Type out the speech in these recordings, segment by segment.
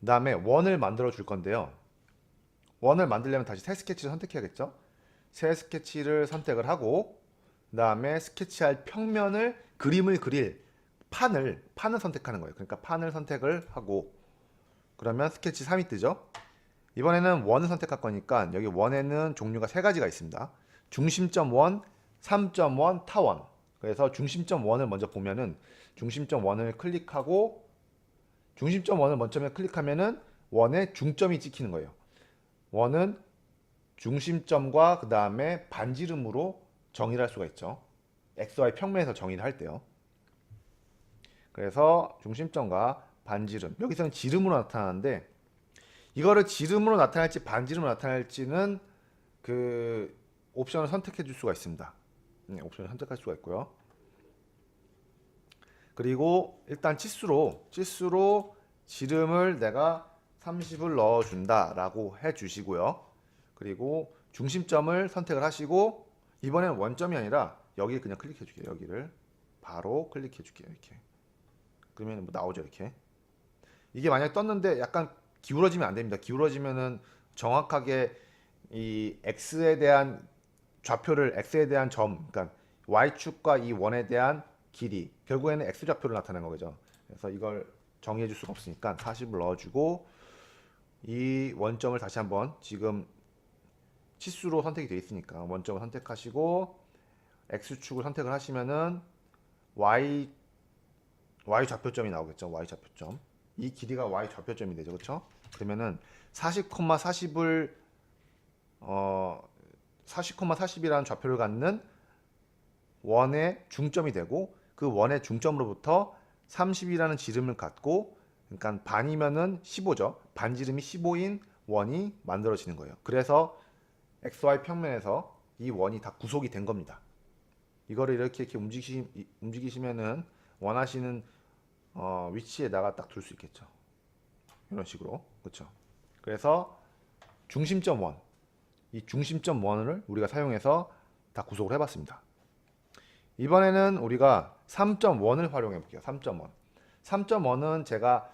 그 다음에 원을 만들어 줄 건데요. 원을 만들려면 다시 새 스케치를 선택해야겠죠. 새 스케치를 선택을 하고 그 다음에 스케치할 평면을 그림을 그릴 판을 판을 선택하는 거예요. 그러니까 판을 선택을 하고 그러면 스케치 3이 뜨죠. 이번에는 원을 선택할 거니까 여기 원에는 종류가 세 가지가 있습니다. 중심점 원, 3.1 타원. 그래서 중심점 원을 먼저 보면은 중심점 원을 클릭하고 중심점 원을 먼저 클릭하면은 원의 중점이 찍히는 거예요. 원은 중심점과 그 다음에 반지름으로 정의를 할 수가 있죠. XY 평면에서 정의를 할 때요. 그래서 중심점과 반지름 여기서는 지름으로 나타나는데 이거를 지름으로 나타날지 반지름으로 나타날지는 그 옵션을 선택해 줄 수가 있습니다. 네, 옵션을 선택할 수가 있고요. 그리고 일단 치수로 치수로 지름을 내가 30을 넣어 준다라고 해 주시고요. 그리고 중심점을 선택을 하시고 이번에는 원점이 아니라 여기 그냥 클릭해 줄게요. 여기를 바로 클릭해 줄게요. 이렇게. 그러면 뭐 나오죠, 이렇게. 이게 만약에 떴는데 약간 기울어지면 안 됩니다. 기울어지면은 정확하게 이 x에 대한 좌표를 x에 대한 점, 그러니까 y축과 이 원에 대한 길이 결국에는 x 좌표를 나타내는 거죠. 그래서 이걸 정의해 줄 수가 없으니까 40을 넣어주고 이 원점을 다시 한번 지금 치수로 선택이 되어 있으니까 원점을 선택하시고 x축을 선택을 하시면은 y y 좌표점이 나오겠죠. y 좌표점. 이 길이가 y 좌표점이 되죠. 그렇죠? 그러면은 40,40을 어 40,40이라는 좌표를 갖는 원의 중점이 되고 그 원의 중점으로부터 30이라는 지름을 갖고 그러니까 반이면은 15죠. 반지름이 15인 원이 만들어지는 거예요. 그래서 XY 평면에서 이 원이 다 구속이 된 겁니다. 이거를 이렇게 이렇게 움직이시, 움직이시면은 원하시는 어, 위치에다가 딱 둘 수 있겠죠. 이런 식으로 그렇죠. 그래서 중심점 원, 이 중심점 원을 우리가 사용해서 다 구속을 해봤습니다. 이번에는 우리가 3.1을 활용해 볼게요. 3.1. 3.1은 제가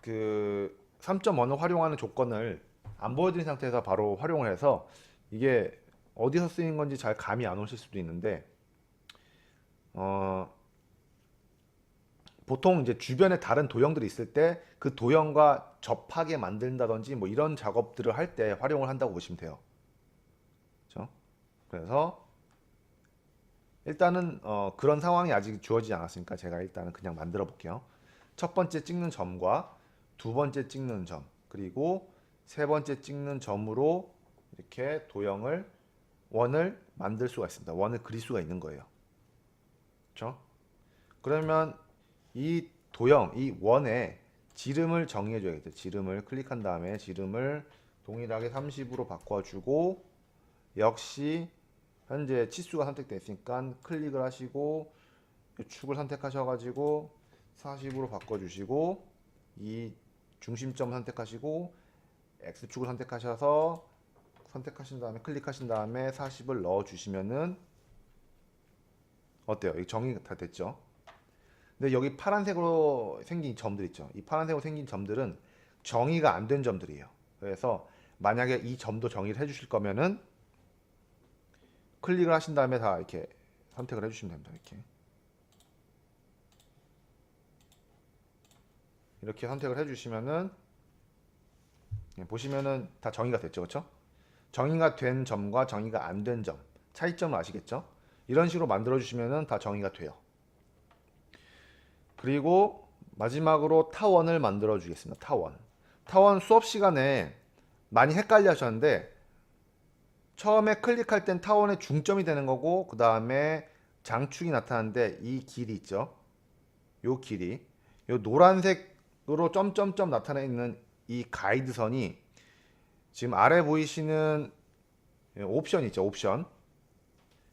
그 3.1을 활용하는 조건을 안 보여드린 상태에서 바로 활용을 해서 이게 어디서 쓰이는 건지 잘 감이 안 오실 수도 있는데 어 보통 이제 주변에 다른 도형들이 있을 때 그 도형과 접하게 만든다든지 뭐 이런 작업들을 할 때 활용을 한다고 보시면 돼요. 그렇죠? 그래서 일단은 어, 그런 상황이 아직 주어지지 않았으니까 제가 일단은 그냥 만들어 볼게요. 첫 번째 찍는 점과 두 번째 찍는 점 그리고 세 번째 찍는 점으로 이렇게 도형을 원을 만들 수가 있습니다. 원을 그릴 수가 있는 거예요. 그렇죠? 그러면 이 도형, 이 원에 지름을 정의해 줘야겠죠. 지름을 클릭한 다음에 지름을 동일하게 30으로 바꿔주고 역시 현재 치수가 선택되어 있으니까 클릭을 하시고 이 축을 선택하셔가지고 40으로 바꿔주시고 이 중심점 선택하시고 X축을 선택하셔서 선택하신 다음에 클릭하신 다음에 40을 넣어 주시면은 어때요? 이 정의가 다 됐죠? 근데 여기 파란색으로 생긴 점들 있죠. 이 파란색으로 생긴 점들은 정의가 안 된 점들이에요. 그래서 만약에 이 점도 정의를 해주실 거면은 클릭을 하신 다음에 다 이렇게 선택을 해주시면 됩니다. 이렇게 이렇게 선택을 해주시면은 예, 보시면은 다 정의가 됐죠, 그렇죠? 정의가 된 점과 정의가 안 된 점 차이점을 아시겠죠? 이런 식으로 만들어 주시면은 다 정의가 돼요. 그리고 마지막으로 타원을 만들어 주겠습니다. 타원. 타원 수업 시간에 많이 헷갈려 하셨는데 처음에 클릭할 땐 타원의 중점이 되는 거고 그 다음에 장축이 나타나는데 이 길이 있죠. 요 길이 요 노란색으로 점점점 나타나 있는 이 가이드선이 지금 아래 보이시는 옵션 있죠. 옵션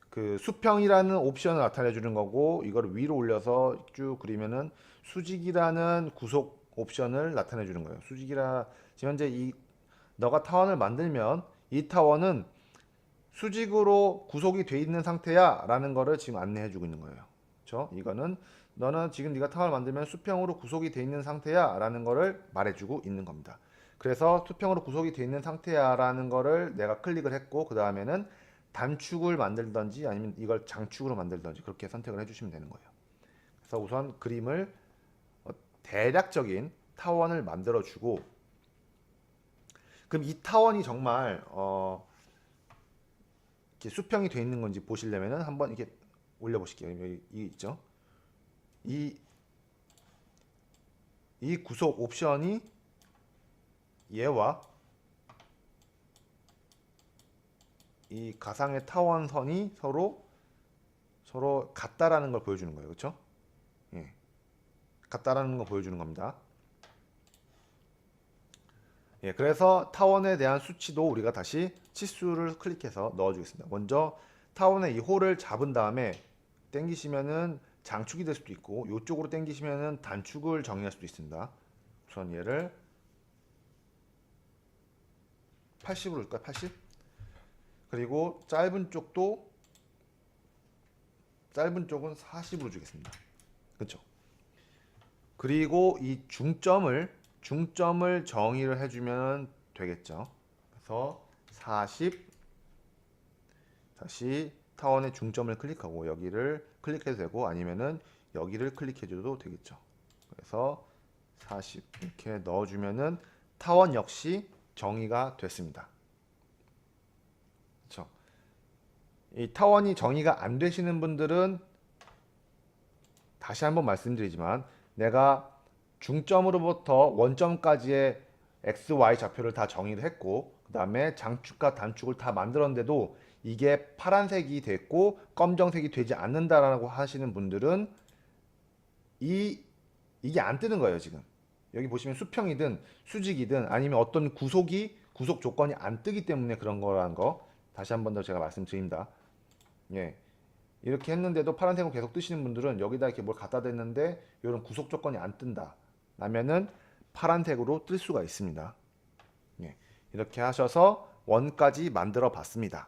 그 수평이라는 옵션을 나타내 주는 거고 이거를 위로 올려서 쭉 그리면은 수직이라는 구속 옵션을 나타내 주는 거예요. 수직이라 지금 현재 이 너가 타원을 만들면 이 타원은 수직으로 구속이 돼 있는 상태야 라는 거를 지금 안내해 주고 있는 거예요. 그렇죠? 이거는 너는 지금 네가 타원을 만들면 수평으로 구속이 돼 있는 상태야 라는 거를 말해주고 있는 겁니다. 그래서 수평으로 구속이 돼 있는 상태야 라는 거를 내가 클릭을 했고 그 다음에는 단축을 만들던지 아니면 이걸 장축으로 만들던지 그렇게 선택을 해주시면 되는 거예요. 그래서 우선 그림을 어, 대략적인 타원을 만들어주고 그럼 이 타원이 정말 어, 이렇게 수평이 돼 있는 건지 보시려면은 한번 이렇게 올려보실게요. 여기 이 있죠. 이, 이 구속 옵션이 얘와 이 가상의 타원선이 서로 서로 같다라는 걸 보여주는 거예요. 그렇죠? 예. 같다라는 걸 보여주는 겁니다. 예, 그래서 타원에 대한 수치도 우리가 다시 치수를 클릭해서 넣어주겠습니다. 먼저 타원의 이 홀을 잡은 다음에 당기시면은 장축이 될 수도 있고 이쪽으로 당기시면은 단축을 정의할 수도 있습니다. 우선 얘를 80으로 줄까요? 80? 그리고 짧은 쪽도 짧은 쪽은 40으로 주겠습니다. 그렇죠? 그리고 이 중점을 중점을 정의를 해주면 되겠죠. 그래서 40 다시 타원의 중점을 클릭하고 여기를 클릭해도 되고 아니면은 여기를 클릭해줘도 되겠죠. 그래서 40 이렇게 넣어주면은 타원 역시 정의가 됐습니다. 그렇죠. 이 타원이 정의가 안 되시는 분들은 다시 한번 말씀드리지만 내가 중점으로부터 원점까지의 x, y 좌표를 다 정의를 했고 그 다음에 장축과 단축을 다 만들었는데도 이게 파란색이 됐고 검정색이 되지 않는다라고 하시는 분들은 이 이게 안 뜨는 거예요 지금. 여기 보시면 수평이든 수직이든 아니면 어떤 구속이 구속 조건이 안 뜨기 때문에 그런 거라는 거 다시 한 번 더 제가 말씀드립니다. 예. 이렇게 했는데도 파란색으로 계속 뜨시는 분들은 여기다 이렇게 뭘 갖다 댔는데 이런 구속 조건이 안 뜬다 라면은 파란색으로 뜰 수가 있습니다. 예, 이렇게 하셔서 원까지 만들어 봤습니다